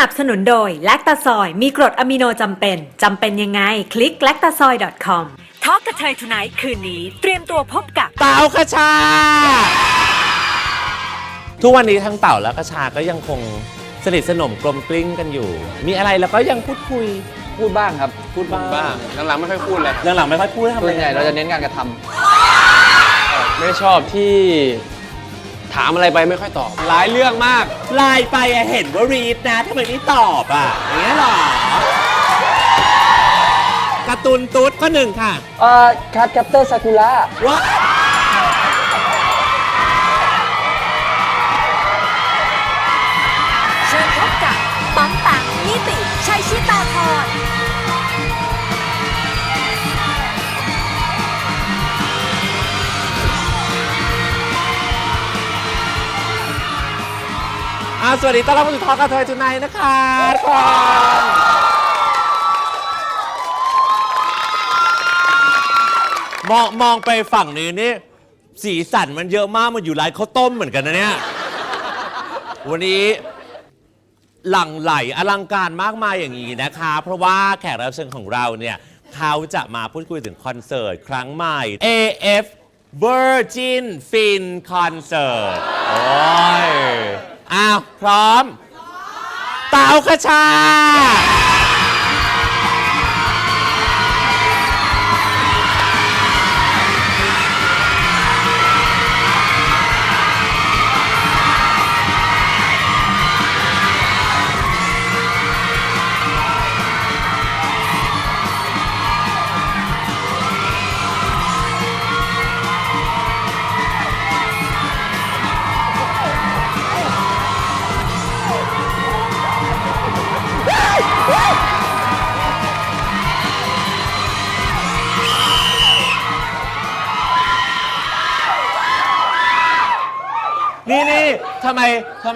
นับสนุนโดยแลคตาซอยมีกรดอะมิโนจำเป็น จำเป็นยังไง คลิก l a c t a z o y c o m ทอกกับเธอ tonight คืนนี้ เตรียมตัวพบกับ เต่าคชา ทุกวันนี้ทั้งเต่าและกระชาก็ยังคงสนิทสนมกลมกลิ้งกันอยู่ มีอะไรเราก็ยังพูดคุย พูดบ้างครับ พูดบ้างบ้างหลังๆไม่ค่อยพูดเลยหลังๆไม่ค่อยพูดทำส่อะวนใหญ่ไรเราจะเน้นการกระทำไม่ชอบที่ ถามอะไรไปไม่ค่อยตอบ หลายเรื่องมาก ไลน์ไปอะเห็นว่ารีดนะทำไมไม่ตอบอะอย่างเงี้ยเหรอการ์ตูนตุ๊ดก็หนึ่งค่ะ เอ่อคัดแคปเตอร์ซากุระ ว้าเสวัสดีต้อนรับเข้าสู่ทอล์กกับเธอจุนายนะคะทุกคนมองมองไปฝั่งนี้นี่สีสันมันเยอะมากมันอยู่ร้านข้าวต้มเหมือนกันนะเนี่ย วันนี้หลั่งไหลอลังการมากมายอย่างนี้นะคะ เพราะว่าแขกรับเชิญของเราเนี่ย เขาจะมาพูดคุยถึงคอนเสิร์ตครั้งใหม่ AF Virgin Fin Concert โอ้ย อ้าว พร้อม เต๋าคชา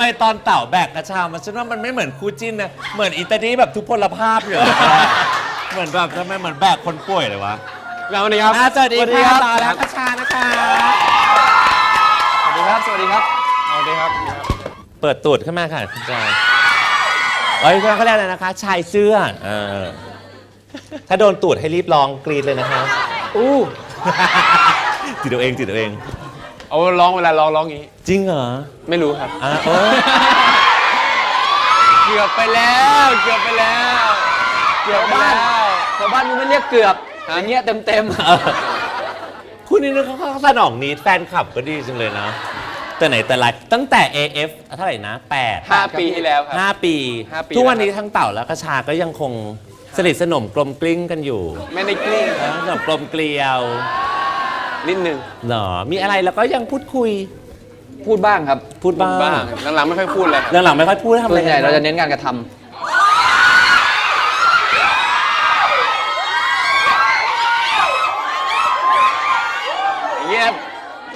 ไมตอนเต่าแบกกระชามันฉันว่ามันไม่เหมือนคู่จิ้นนะ เหมือนอิตาลีแบบทุกพลภาพเลยอะเหมือนแบบทำไมเหมือนแบกคนป่วยเลยวะแล้ววันนี้ครับอะสวัสดีคค่ะรับต่อแล้วกระชานะคะ สวัสดีครับ สวัสดีครับ สวัสดีครับ เปิดตูดขึ้นมาค่ะคุณจอยเอ้ยเขาเรียกอะไรนะคะ ชายเสื้อเออถ้าโดนตูดให้รีบร้องกรีดเลยนะคะอู้ ติดเอาเองติดเอาเอง เอาร้องเวลาร้องร้องงี้ จริงเหรอไม่รู้ครับ อะโอ้ยเกือบไปแล้ว เกือบไปแล้ว เกือบไปแล้ว ชาวบ้านมันไม่เรียกเกือบอย่างเงี้ยเต็มเต็มเออคุณนี่นึกเขาเขาสนองนี้แฟนคลับก็ดีจังเลยนะแต่ไหนแต่ไรตั้งแต่ AF เท่าไหร่นะ8 ห้าปีที่แล้วครับ 5 ปี ห้าปีทุกวันนี้แล้วครับ ทั้งเต่าและกระชาก็ยังคงสนิทสนมกลมกลิ้งกันอยู่ไม่ได้กลิ้งนะแบบกลมเกลียว นิดนึงเหรอมีอะไรแล้วก็ยังพูดคุย พูดบ้างครับพูดบ้าง หลังๆไม่ค่อยพูดเลยครับหลังๆไม่ค่อยพูดทำส่อะไรวนใหญ่เราจะเน้นการกระทำอย่างเงี้ย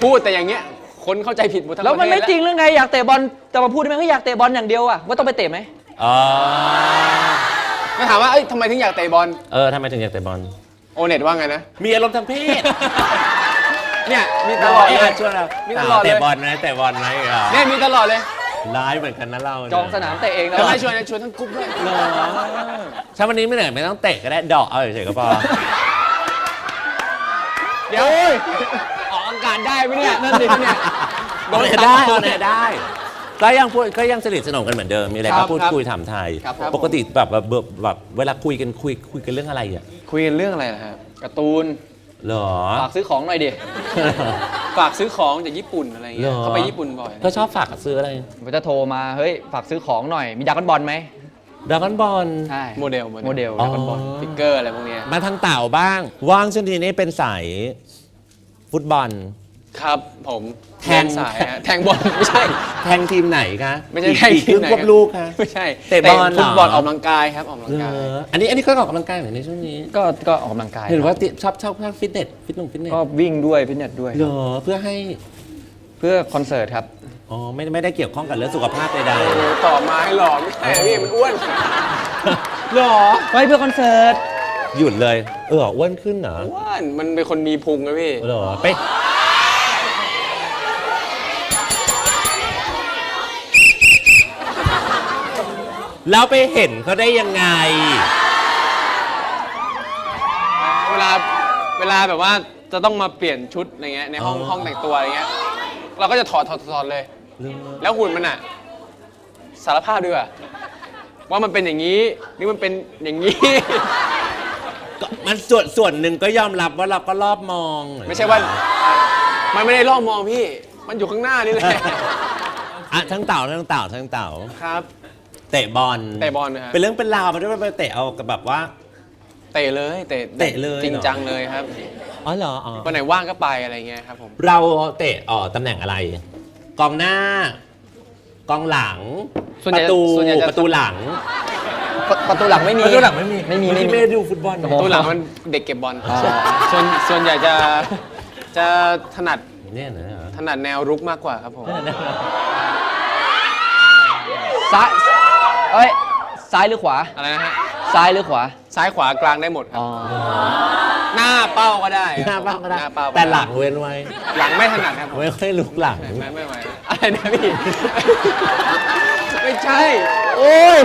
พูดแต่อย่างเงี้ยคนเข้าใจผิดหมดทั้งแล้วมันไม่ประเทศจริงเรื่องไงอยากเตะบอลแต่มาพูดได้ไหมก็อยากเตะบอลอย่างเดียวอะว่าต้องไปเตะไหมอ๋อก็ถามว่าเอ้ยทำไมถึงอยากเตะบอลเออทำไมถึงอยากเตะบอลโอเน็ตว่าไงนะมีอารมณ์ทางเพศ เนี่ยมีตลอดเลยช่วยเรามีตลอดเลยเตะบอลไหมเตะบอลไหมอะเนี่ยมีตลอดเลย ร้ายเหมือนกันนะเราเยจองสนามเตะเองนะแล้วไม่ชวนนะชวนทั้งกรุ๊ปด้วยเหรอถ้าวันนี้ไม่เหนื่อยไม่ต้องเตะก็ได้ดอกเอาเฉยๆก็พอ เดี๋ยวออกอากาศได้ไหมเนี่ยนั่นดิเนี่ย โดนได้โดนได้ก็ยังพูดก็ยังสนิทสนมกันเหมือนเดิมมีอะไรครัก็บพูดครับคุยถามไทย ครับครับปกติแบบแบบแบบแบบเวลาคุยกันคุยคุยกันเรื่องอะไรอะคุยกันเรื่องอะไรนะฮะการ์ตูน เหรอ ฝากซื้อของหน่อยดิฝากซื้อของจากญี่ปุ่นอะไรเงี้ยเหรอ เขาไปญี่ปุ่นบ่อยก็ชอบฝากซื้ออะไรผมจะโทรมาเฮ้ยฝากซื้อของหน่อยมีดรากอนบอลไหมดราก้อนบอล ใช่โมเดลโมเดลอ๋อแล้วก็บอลฟิกเกอร์อะไรพวกเนี้ยมาทางเต่าบ้าง ว่างช่วงนี้เป็นสายฟุตบอล ครับผม แทงเรียนสายฮะแทงบอลไม่ใช่ แทงทีมไหนคะไม่ใช่กี่แทงกี่ทีครึ่มงไหนควบลูกคะ ไม่ใช่เตะบอลเหรอ ฟุตบอลออกกำลังกายครับออกกำลังเหรกายออันนี้อันนี้ก็ออกกำลังกายเหมือนในช่วงนี้ ก็ก็ออกกำลังกายเห็นว่าติชอบชอบชอบฟิตเนสฟิตนงฟิตเนสก็วิ่งด้วยฟิตเนสด้วย เหรอเพื่อให้ เพื่อคอนเสิร์ตครับ อ๋อไม่ไม่ได้เกี่ยวข้องกับเรื่องสุขภาพใดโอ้ต่อไม้หล่อไม่ใช่พี่มันอ้วนๆหรอไว้เพื่อคอนเสิร์ต หยุดเลย เอออ้วนขึ้นเหรออ้วนมันเป็นคนมีพุงนะพี่ เหรอไป แล้วไปเห็นเขาได้ยังไง เวลาเวลาแบบว่าจะต้องมาเปลี่ยนชุดอะไรเงี้ยในห้องอ๋อ ห้องแต่งตัวอะไรเงี้ย เราก็จะถอดถอดถอดเลย แล้วหุ่นมันอะ สารภาพด้วยว่ามันเป็นอย่างนี้นี่มันเป็นอย่างนี้ ก็มันส่วนส่วนหนึ่งก็ยอมรับว่าเราก็รอบมองไม่ใช่ว่า มันไม่ได้ล่อมองพี่ มันอยู่ข้างหน้านี่แหละ อะทั้งเต่าทั้งเต่าทั้งเต่า ครับ เตะบอลเตะบอลนะฮะ เป็นเรื่องเป็นราวมาด้วยไปเตะเอากับแบบว่า เตะเลยเตะเตะเลยจริงเหรอ จังเลยครับอ๋อเหรออ๋อวันไหนว่างก็ไปอะไรเงี้ยครับผม เราเตะอ๋อตำแหน่งอะไร กองหน้า กองหลังส่วนใหปญ่ระตูส่วนใหญ่จะ ประตูหลังปประตูหลังไม่มีประตูหลังไม่มี ไม่มีไม่ไม่มี ไม่ได้ดูฟุตบอลโอ้ตัวหลังมันเด็กเก็บบอลอ๋อ ส่วนส่วนใหญ่จะจะถนัดเนี่ยนะถนัดแนวรุกมากกว่าครับผมซ้าย เอ้ย ซ้ายหรือขวา อะไรนะฮะ ซ้ายหรือขวา ซ้ายขวากลางได้หมดครับ อ๋อหน้าเป้าก็ได้หน้าเป้าก็ได้ หน้าเป้าก็ได้แต่หลังเว้นไว้ หลังไม่ถนัดครับผมไม่ค่อยลุกหลังไม่ไม่ไม่ไหวอะไรนะพี่ ไม่ใช่ โอ้ย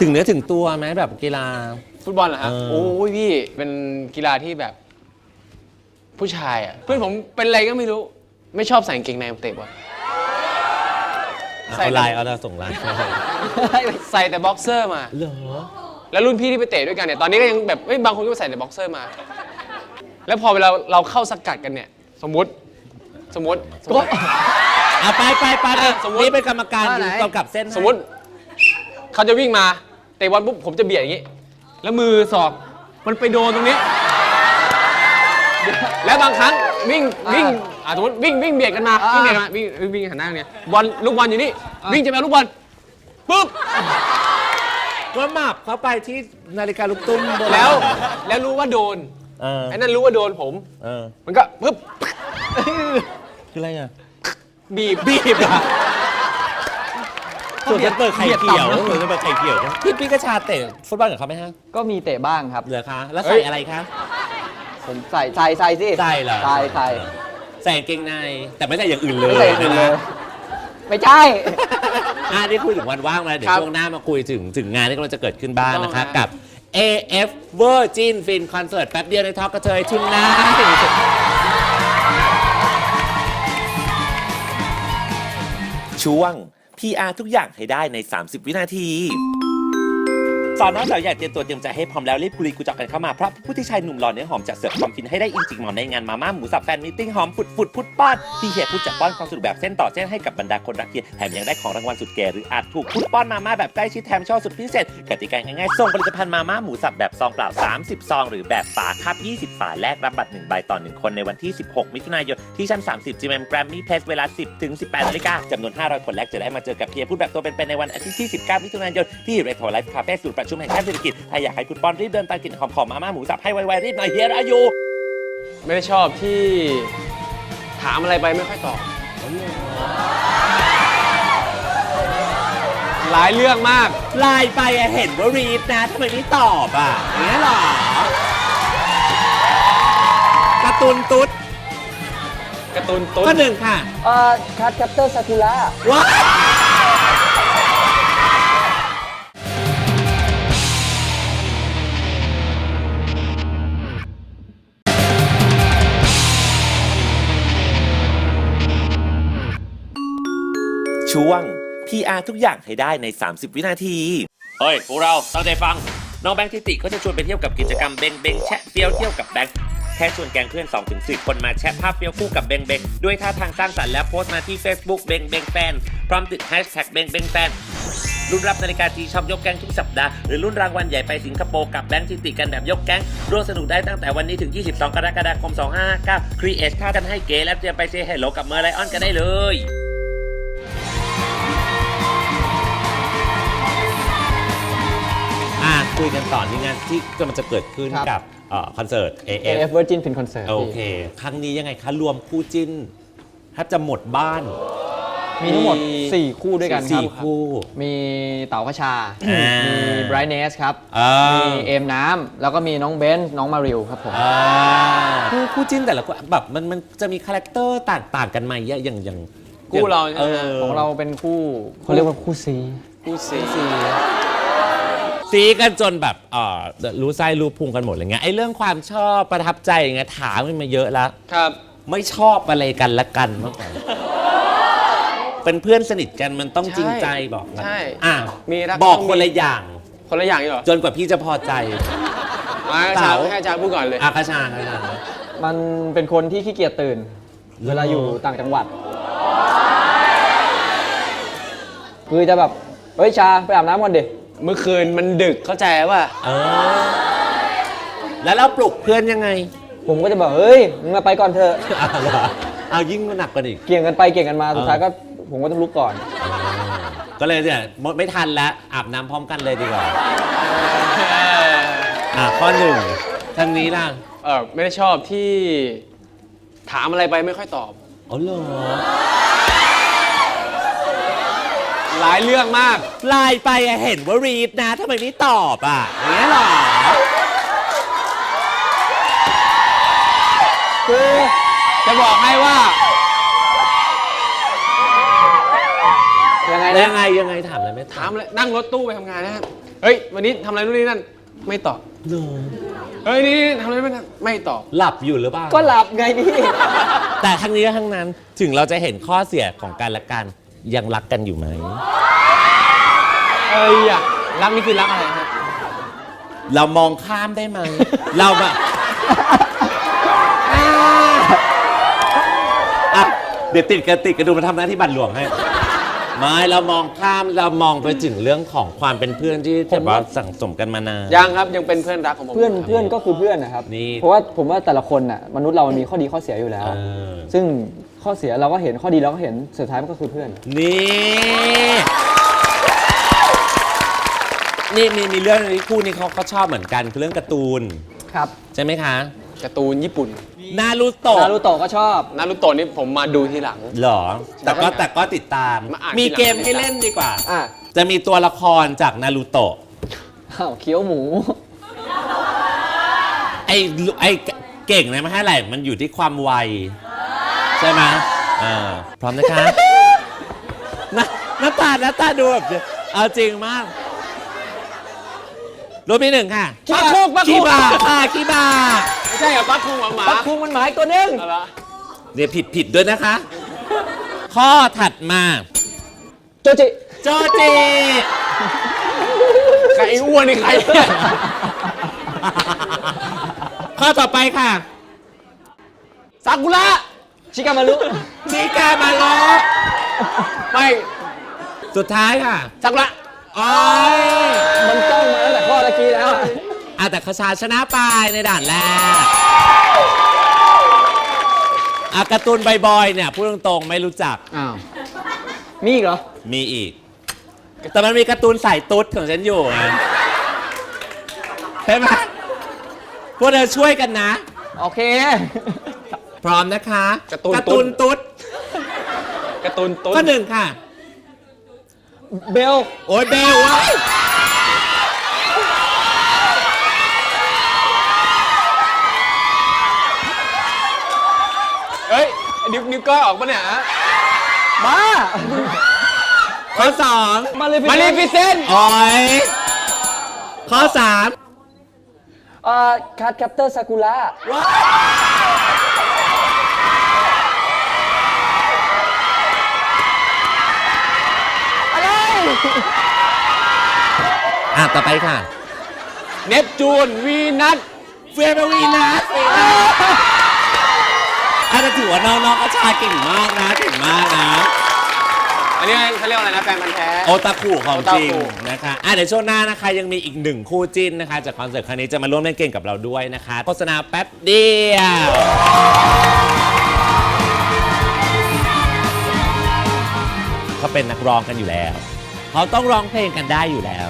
ถึงเนื้อถึงตัวไหมแบบกีฬา ฟุตบอลเหรอฮะ เออ โอ้ยพี่ เป็นกีฬาที่แบบ ผู้ชายอะ เพื่อนผมเป็นอะไรก็ไม่รู้ ไม่ชอบใส่กางเกงในมาเตะบอล ใส่ เอาไลน์เอาเราส่งไลน์ใส่แต่บ็อกเซอร์มา เหรอ แล้วรุ่นพี่ที่ไปเตะด้วยกันเนี่ย ตอนนี้ก็ยังแบบเอ้ยบางคนก็ใส่แต่บ็อกเซอร์มา แล้วพอเวลาเราเข้าสกัดกันเนี่ย สมมุติ สมมติสมมติเอาไปไปไปไปอะสมมุตินี่เป็นกรรมการอะไหน กำกับเส้นให้สมมติเขาจะวิ่งมาเตะบอลปุ๊บผมจะเบียดอย่างนี้ แล้วมือศอกมันไปโดนตรงนี้ แล้วบางครั้งวิ่งวิ่ง อ่าสมมติวิ่งวิ่งเบียดกันมาวิ่งเบียดกันมาวิ่งวิ่งวิ่งหันหน้าเนี่ยบอลลูกบอลอยู่นี่วิ่งจะไปเอาลูกบอลปุ๊บก็หมับเข้าไปที่นาฬิกาลูกตุ้มโบราณแล้วแล้วรู้ว่าโดนเออไอ้นั่นรู้ว่าโดนผม เออมันก็ปุ๊บคืออะไรอะบีบบีบอะส่วนจะเปิดไข่เขียวส่วนจะเปิดไข่เขียวพี่พี่กระชาเตะฟุตบอลกับเขาไหมฮะก็มีเตะบ้างครับเหลือคะแล้วใส่อะไรคะผมใส่ใส่ใส่สิใส่เหรอใส่ใส่ ใส่กางเกงใน แต่ไม่ใส่อย่างอื่นเลยไม่ใส่อย่างอื่นเลยไม่ใช่ อ่านี่คุยถึงวันว่างมาเดี๋ยวช่วงหน้ามาคุยถึงถึงงานที่กำลังจะเกิดขึ้นบ้างนะคะกับ AF Virgin Fin Concert แป๊บเดียวในทอกกระเทยทุนน้าช่วง PR ทุกอย่างให้ได้ใน 30 วินาที สอนน้องสาวใหญ่เตรียมตัวเตรียมใจให้พร้อมแล้วรีบกุลีกุจอกกันเข้ามาเพราะผู้ที่ชายหนุ่มหล่อเนื้อหอมจะเสิร์ฟความฟินให้ได้อินจริงหมอนในงานมาม่าหมูสับแฟนมิทติ้งหอมฝุดฝุดพุดป้อนที่เฮียพูดจะป้อนความสนุกแบบเส้นต่อเส้นให้กับบรรดาคนรักเฮียแถมยังได้ของรางวัลสุดเก๋หรืออาจถูกพุดป้อนมาม่าแบบใกล้ชิดแถมช่อสุดพิเศษกติกาง่ายๆส่งผลิตภัณฑ์มาม่าหมูสับแบบซองเปล่า 30 ซอง หรือแบบฝาคับ 20 ฝาแลกรับบัตร1ใบต่อ 1 คนในวันที่ 16 มิถุนายนที่ชั้น 30 GMM Grammy Place เวลา 10ถึง18นาฬิกาจำนวน500คนแรกจะได้มาเจอกับเพียพูดแบบตัวเป็นๆในวันอาทิตย์ที่ 19 มิถุนายนที่เรโทรไลฟ์คาเฟ่ศูนย์ประชุมแห่งชาติเศรษฐกิจถ้าอยากให้คุณปอนรีบเดินตามกลิ่นหอมของมาม่าหมูสับให้ไวๆรีบหน่อยเฮียอายุไม่ได้ชอบที่ถามอะไรไปไม่ค่อยตอบ หลายเรื่องมาก ไลน์ไปอะเห็นว่ารีดนะทำไมไม่ตอบอะอย่างเงี้ยเหรอการ์ตูนตุ๊ดการ์ตูนตุ้นข้อหนึ่งค่ะ เอ่อคัดแคปเตอร์ซากุระ ว้าย ช่วง PR ทุกอย่างให้ได้ใน 30 วินาที เฮ้ย พวกเราตั้งใจฟัง น้องแบงค์ทิติก็จะชวนไปเที่ยวกับกิจกรรมเบงเบงแชะเฟี้ยวเที่ยวกับแบงค์แค่ชวนแกงเพื่อน 2-10ถึง10คนมาแชะภาพเฟี้ยวคู่กับเบงเบงด้วยท่าทางสร้างสรรค์และโพสต์มาที่ Facebook เบงเบงแฟนพร้อมติดแฮชแท็กเบงเบงแฟนรุ่นรับนาฬิกา G Shock ยกแก๊งทุกสัปดาห์หรือรุ่นรางวัลใหญ่ไปสิงคโปร์กับแบงค์ทิติกันแบบยกแก๊งร่วมสนุกได้ตั้งแต่วันนี้ถึง 22 กรกฎาคม 2559 Create ค่ากันให้เก๋และเตรียมไปเซฮัลโหลกับเมอร์ไลออนกันได้เลย คุยกันต่อที่งานที่กำลังจะเกิดขึ้นครับ กับเอ่อคอนเสิร์ต AF AF Virgin Fin Concert โอเคครั้งนี้ยังไงคะ รวมคู่จิ้นแทบจะหมดบ้านมีทั้งหมดมี4คู่ด้วยกันครัสี่บคู่ มีเต๋าขชา อ่ามีมีไบรท์เนสครับ อ่ามีเอมน้ำ แล้วก็มีน้องเบนซ์น้องมาริวครับผม อ่าคู่คู่จิ้นแต่ละคู่แบบมันมันจะมีคาแรคเตอร์ต่างต่างกันไหมอย่างอย่างอย่างคู่เราเออของเราเป็นคู่เขาเรียกว่าคู่ซี คู่ซี ซีกันจนแบบเอ่อรู้ไส้รู้พุงกันหมดอะไรเงี้ยไอ้เรื่องความชอบประทับใจอย่างเงี้ยถามกันมาเยอะแล้ว ครับ ไม่ชอบอะไรกันละกันเมื่อก่อนเป็นเพื่อนสนิทกันมันต้องจริงใจบอกนะใช่อะมีรักบอกต้องมี คนละอย่าง คนละอย่างนี่เหรอจนกว่าพี่จะพอใจอะอาจารย์ให้อาจารย์พูดก่อนเลย อาคาชาคาชา มันเป็นคนที่ขี้เกียจตื่น เวลาอยู่ต่างจังหวัด คือจะแบบ เฮ้ยชาไปอาบน้ำก่อนดิ เมื่อคืนมันดึกเข้าใจป่ะเออแล้วเราปลุกเพื่อนยังไงผมก็จะบอกเฮ้ยมึงมาไปก่อนเถอะเอาเหรอเอายิ่งหนักกว่าอีก เกี่ยงกันไปเกี่ยงกันมาสุดท้ายก็ผมก็ต้องลุกก่อน ก็เลยเนี่ยหมดไม่ทันแล้วอาบน้ำพร้อมกันเลยดีกว่า อะข้อหนึ่งทางนี้ล่ะเออไม่ได้ชอบที่ถามอะไรไปไม่ค่อยตอบ อ๋อเหรอ หลายเรื่องมาก ไลน์ไปอะเห็นว่ารีดนะทำไมไม่ตอบอะอย่างเงี้ยเหรอคือจะบอกให้ว่า ยังไงแล้วนะยังไงยังไงถามอะไรไม่ถามเลยนั่งรถตู้ไปทำงานนะครับเฮ้ย วันนี้ทำอะไรนู่นนี่นั่น ไม่ตอบเหรอเฮ้ย นี่ทำอะไรไม่นั่นไม่ตอบ หลับอยู่หรือเปล่าก็หลับไงพี่ แต่ทั้งนี้ทั้งนั้นถึงเราจะเห็นข้อเสียของกันและกัน ยังรักกันอยู่ไหม เอ้ยอะรักนี่คือรักอะไรครับเรามองข้ามได้ไหม เราแบบอะเดี๋ยวติดกันติดกันดูมาทำหน้าที่บัตรหลวงให้ ไม่เรามองข้ามเรามองไปถึงเรื่องของความเป็นเพื่อนที่แบบว่าสั่งสมกันมานาน ยังครับยังเป็นเพื่อนรักของผมเพื่อนเพื่อนก็คือเพื่อนนะครับ นี่เพราะว่าผมว่าแต่ละคนน่ะมนุษย์เรามันมีข้อดีข้อเสียอยู่แล้ว เออ ซึ่งข้อเสียเราก็เห็นข้อดีเราก็เห็นสุดท้ายมันก็คือเพื่อน นี่นี่มีมีเรื่องที่คู่นี้เขาเขาชอบเหมือนกันคือเรื่องการ์ตูน ครับ ใช่ไหมคะ การ์ตูนญี่ปุ่น นารูโตะนารูโตะก็ชอบ นารุโตะนี่ผมมาดูทีหลัง เหรอ แต่ก็แต่ก็ติดตาม มาอ่านมีทีหลังเกมให้เล่นดีกว่า อะจะมีตัวละครจากนารูโตะอ้าวเคี้ยวหมู ไอ้ลุไอ้เก่งนะไม่ให้อะไรมันอยู่ที่ความไว ใช่ไหมอ่าพร้อมนะคะหน้าหน้าตาหน้าตาดูแบบเอาจริงมาก รูปที่หนึ่งค่ะปักคุกปักคุก ขี้บาค่ะขี้บาไม่ใช่เหรอปักคุงหมาหมาปักคุงมันหมายตัวหนึงอะไรวะเดี๋ยวผิดผิดด้วยนะคะ ข้อถัดมาโจจิโจจิใครไอ้อ้วนนี่ใครเนี่ยข้อต่อไปค่ะซากุระชิกามารุชิกามาโลไม่สุดท้ายค่ะซากุระ โอ้ยมันจ้องมาตั้งแต่ข้อตะกี้แล้ว อะอะแต่คชาชนะไปในด่านแรกอะการ์ตูนบอยๆเนี่ยพูดตรงๆไม่รู้จัก อ้าว มีอีกเหรอ มีอีก แต่มันมีการ์ตูนสายตุ๊ดของฉันอยู่ไงใช่ไหมพวกเธอช่วยกันนะ โอเค พร้อมนะคะการ์ตูนการ์ตูนตุ๊ด การ์ตูนตุ้ข้อนหนึ่งค่ะ เบล โอ้ยเบลวะเฮ้ยนิ้วนิ้วก้อยออกปะเนี่ยฮะบ้าข้อสองมาเลยมารีฟิเซนโอ้ยข้อสามอ่าคาร์ดแคปเตอร์ซากุระอะไอะ ต่อไปค่ะ เนปจูนวีนัสเฟรวีนัสอาจจะถือว่าน้องๆก็ชาเก่งมากนะเก่งมากนะ อันนี้เขาเรียกว่าอะไรนะแฟนมันธุ์แท้ โอตาคุของจริงโอตาคุ นะคะอะเดี๋ยวช่วงหน้านะคะยังมีอีกหนึ่งคู่จิ้นนะคะ จากคอนเสิร์ตครั้งนี้จะมาร่วมเล่นเกมกับเราด้วยนะคะ โฆษณาแป๊บเดียว เขาเป็นนักร้องกันอยู่แล้ว เขาต้องร้องเพลงกันได้อยู่แล้ว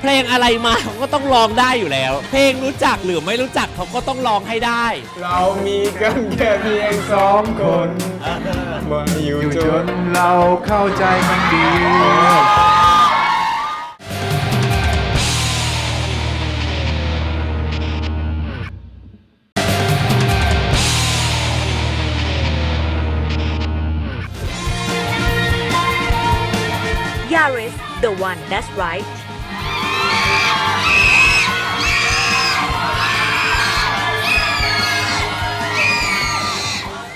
เพลงอะไรมาเขาก็ต้องร้องได้อยู่แล้ว เพลงรู้จักหรือไม่รู้จักเขาก็ต้องร้องให้ได้ เรามีกันแค่เพียงสองคนมาอยู่จนเราเข้าใจกันดี Yaris the one that's right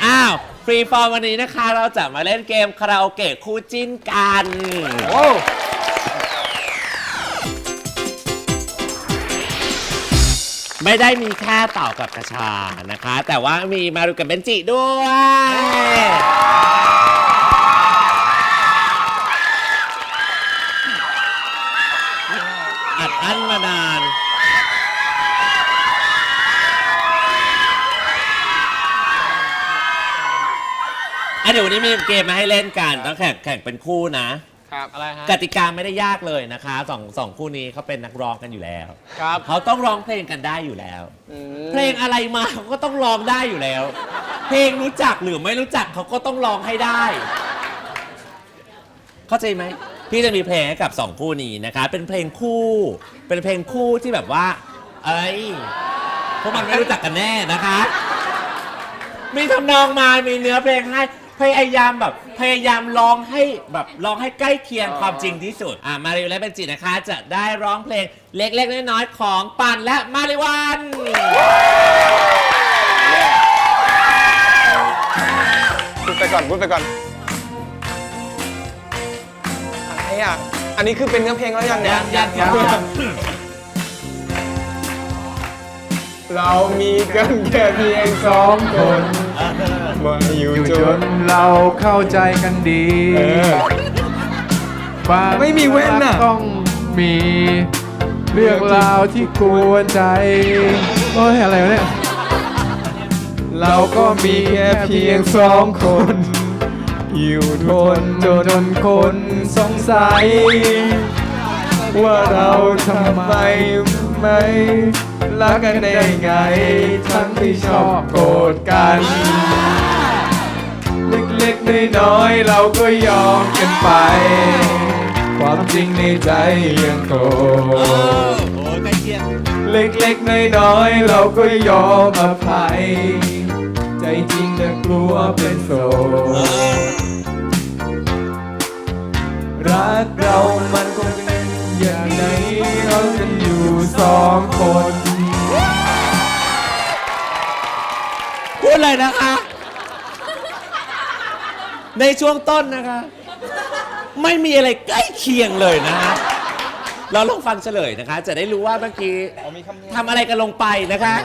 อ้าว ฟรีฟอร์มวันนี้นะคะ เราจะมาเล่นเกมคาราโอเกะคู่จิ้นกันไม่ได้มีแค่เต่ากับกระชานะคะ แต่ว่ามีมารุกับเบนจิด้วย อัดอั้นมานาน อะ เดี๋ยววันนี้มีเกมมาให้เล่นกันต้องแข่งแข่งเป็นคู่นะ ครับอะไรฮะ กติกาไม่ได้ยากเลยนะคะสองสองคู่นี้เขาเป็นนักร้องกันอยู่แล้ว ครับเขาต้องร้องเพลงกันได้อยู่แล้ว อืมเพลงอะไรมาเขาก็ต้องร้องได้อยู่แล้ว เพลงรู้จักหรือไม่รู้จักเขาก็ต้องร้องให้ได้ เข้าใจไหมพี่จะมีเพลงให้กับสองคู่นี้นะคะ เป็นเพลงคู่ เป็นเพลงคู่ที่แบบว่า เอ้ยพวกมันไม่รู้จักกันแน่นะคะ มีทำนองมา มีเนื้อเพลงให้ พยายามแบบพยายามร้องให้แบบร้องให้ใกล้เคียงความจริงที่สุด อะมาริวและเบนจินะคะ จะได้ร้องเพลงเล็กๆน้อยๆของปันและมาริวัน พูดไปก่อนพูดไปก่อนอะไรอะอันนี้คือเป็นเนื้อเพลงแล้วยังเนี่ยยังยังยังยัง เรามีกันแค่เพียงสองคน มาอยู่จนเราเข้าใจกันดีบางไม่มีเว้นน่ะ ต้องมีเรื่องราวที่กวนใจโอ้ยอะไรวะเนี่ย เราก็มีแค่เพียงสองคน อยู่ทนจนจนคนสงสัย ว่าเราทำไมไม่รักกันได้ไง ทั้งที่ชอบโกรธกันเล็กๆ น้อยๆเราก็ยอมกันไป ความจริงในใจยังโกรโอ้ธโหใกล้เคียงเล็กๆน้อยๆเราก็ยอมอภัย ใจจริงน่กลัวเป็นโสดรักเรามันคงเป็นอย่างไหนเราจะอยู่สองคน พูดเลยนะคะ ในช่วงต้นนะคะ ไม่มีอะไรใกล้เคียงเลยนะคะเราลองฟังเฉลยนะคะ จะได้รู้ว่าเมื่อกี้ทำอะไรกันลงไปนะคะ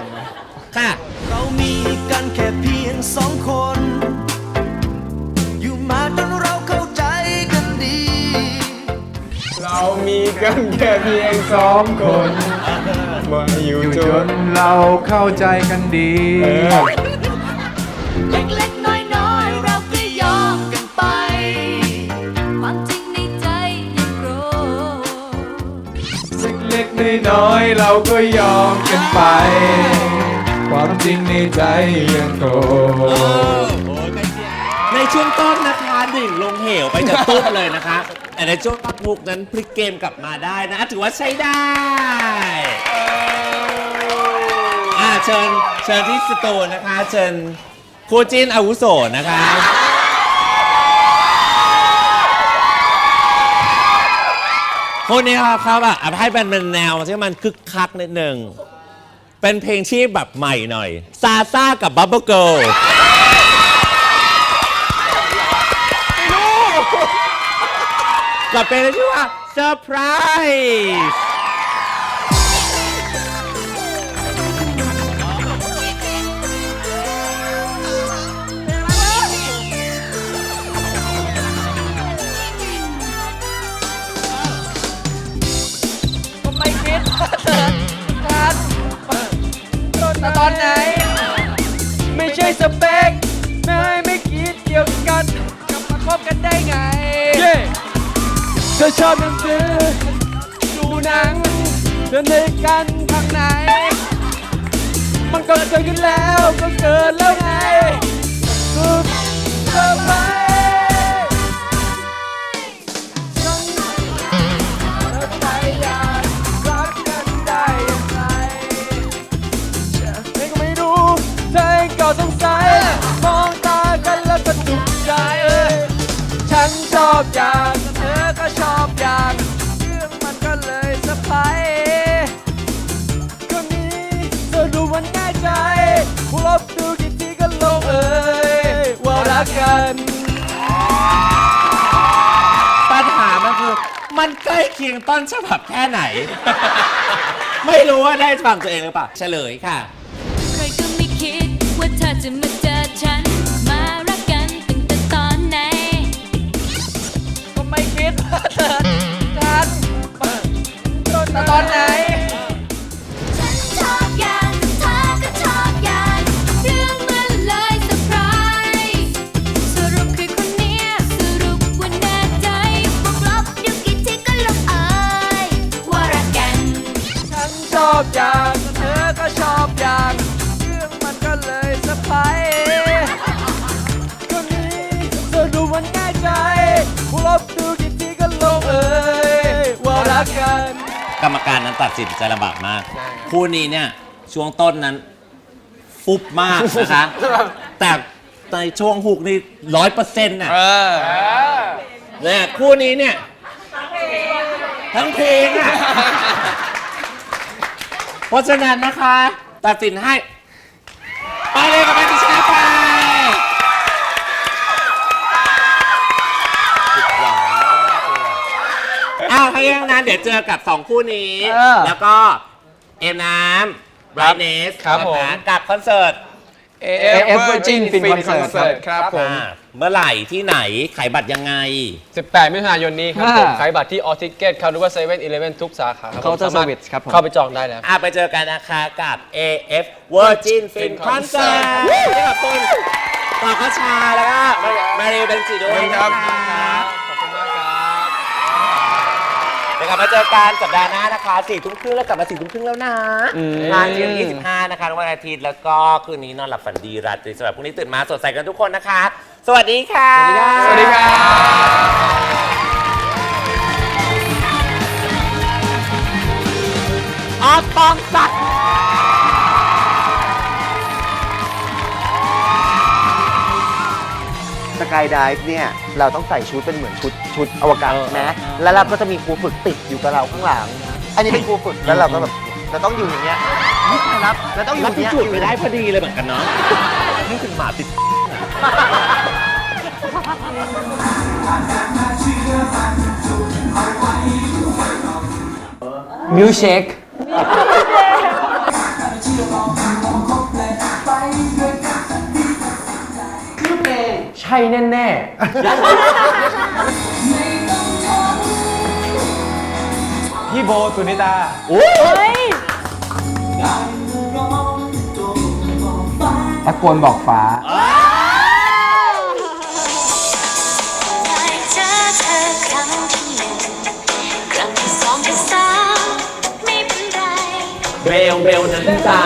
ค่ะ เรามีกันแค่เพียงสองคน อยู่มาจนเราเข้าใจกันดี เรามีกันแค่เพียงสองคนมาอยู่จนเราเข้าใจกันดี เล็ก น้อยเราก็ยอมกันไป ความจริงในใจยังโกรธ ในช่วงต้นนะคะดิ่งลงเหวไปจากตุ๊บเลยนะคะ แต่ในช่วงพักมุกนั้นพลิกเกมกลับมาได้นะ ถือว่าใช้ได้อ่าเชิญเชิญที่สตูนะคะ เชิญครูจินอาวุโสนะคะ คนนี้ครับเขาแบบอะให้เป็นเป็นแนวที่มันคึกคักนิดหนึ่ง เป็นเพลงที่แบบใหม่หน่อย ซาซ่ากับบับเบิลเกิลกับเพลงที่ชื่อว่าเซอร์ไพรส์ อนไหน ไม่ใช่สเปคไม่ไม่คิดเกี่ยวกันกลับมาคบกันได้ไง เธอชอบหนังสือดูหนังเดินในกันทางไหน มันก็เกิดขึ้นแล้วก็เกิดแล้ว ว่าได้ฟังตัวเองหรือเปล่าเฉลยค่ะ ใครก็ไม่คิดว่าเธอจะมาเจอ นี้เนี่ยช่วงต้นนั้น ฟุบมากนะคะ แต่ในช่วงฮุกนี่ร้อยเปอร์เซ็นต์น่ะเนี่ยคู่นี้เนี่ย ทั้งเพลงอะ เพราะฉะนั้นนะคะ ตัดสินให้ ไปเลยกับแมติชาไป อ้าวถ้าอย่างนั้นเดี๋ยวเจอกับสองคู่นี้ เออ แล้วก็ เอ็มน้ำไบรเนสครับผม กับคอนเสิร์ต AF Virgin Fin Concert ครับผม อ่าเมื่อไหร่ที่ไหนขายบัตรยังไง 18 มิถุนายนนี้ครับผม อ่าขายบัตรที่ออทิเกตครับหรือว่าเซเว่นอีเลฟเว่นทุกสาขาครับผม Counter สามารถ Service ครับผม เข้าไปจองได้แล้ว อะไปเจอกันนะคะกับ AF Virgin Fin Concert นี่กับคุณต่อข้าชาแล้วก็มารีเบนจิด้วยนะครับ ขอบคุณมากครับ เดี๋ยว กลับมาเจอกันสัปดาห์หน้านะคะสี่ทุ่มครึ่งแล้วกลับมาสี่ทุ่มครึ่งแล้วนะทางที่ยี่สิบห้านะคะวันอาทิตย์แล้วก็คืนนี้นอนหลับฝันดีราตรีสวัสดิ์พรุ่งนี้ตื่นมาสดใสกันทุกคนนะคะ สวัสดีค่ะ สวัสดีครับออฟปองศัก กายไดฟ์เนี่ยเราต้องใส่ชุดเป็นเหมือนชุดชุดอวกาศนะแล้วเราก็จะมีครูฝึกติดอยู่กับเราข้างหลัง อันนี้เป็นครูฝึกแล้วเราก็แบบเราต้องอยู่อย่างเงี้ยนี่ครับเราต้องอยู่แล้วอย่างที่เงี้ยจุดไปได้พอดีเลยเหมือนกันเนาะนี่ถึงหมาติด มิวเชคใช่แน่ๆพี่โบสุนิตาตะโกนบอกฟ้า ได้เจอเธอครั้งที่หนึ่งครั้งที่สองที่สามไม่เป็นไร เบลเบลนันทิตา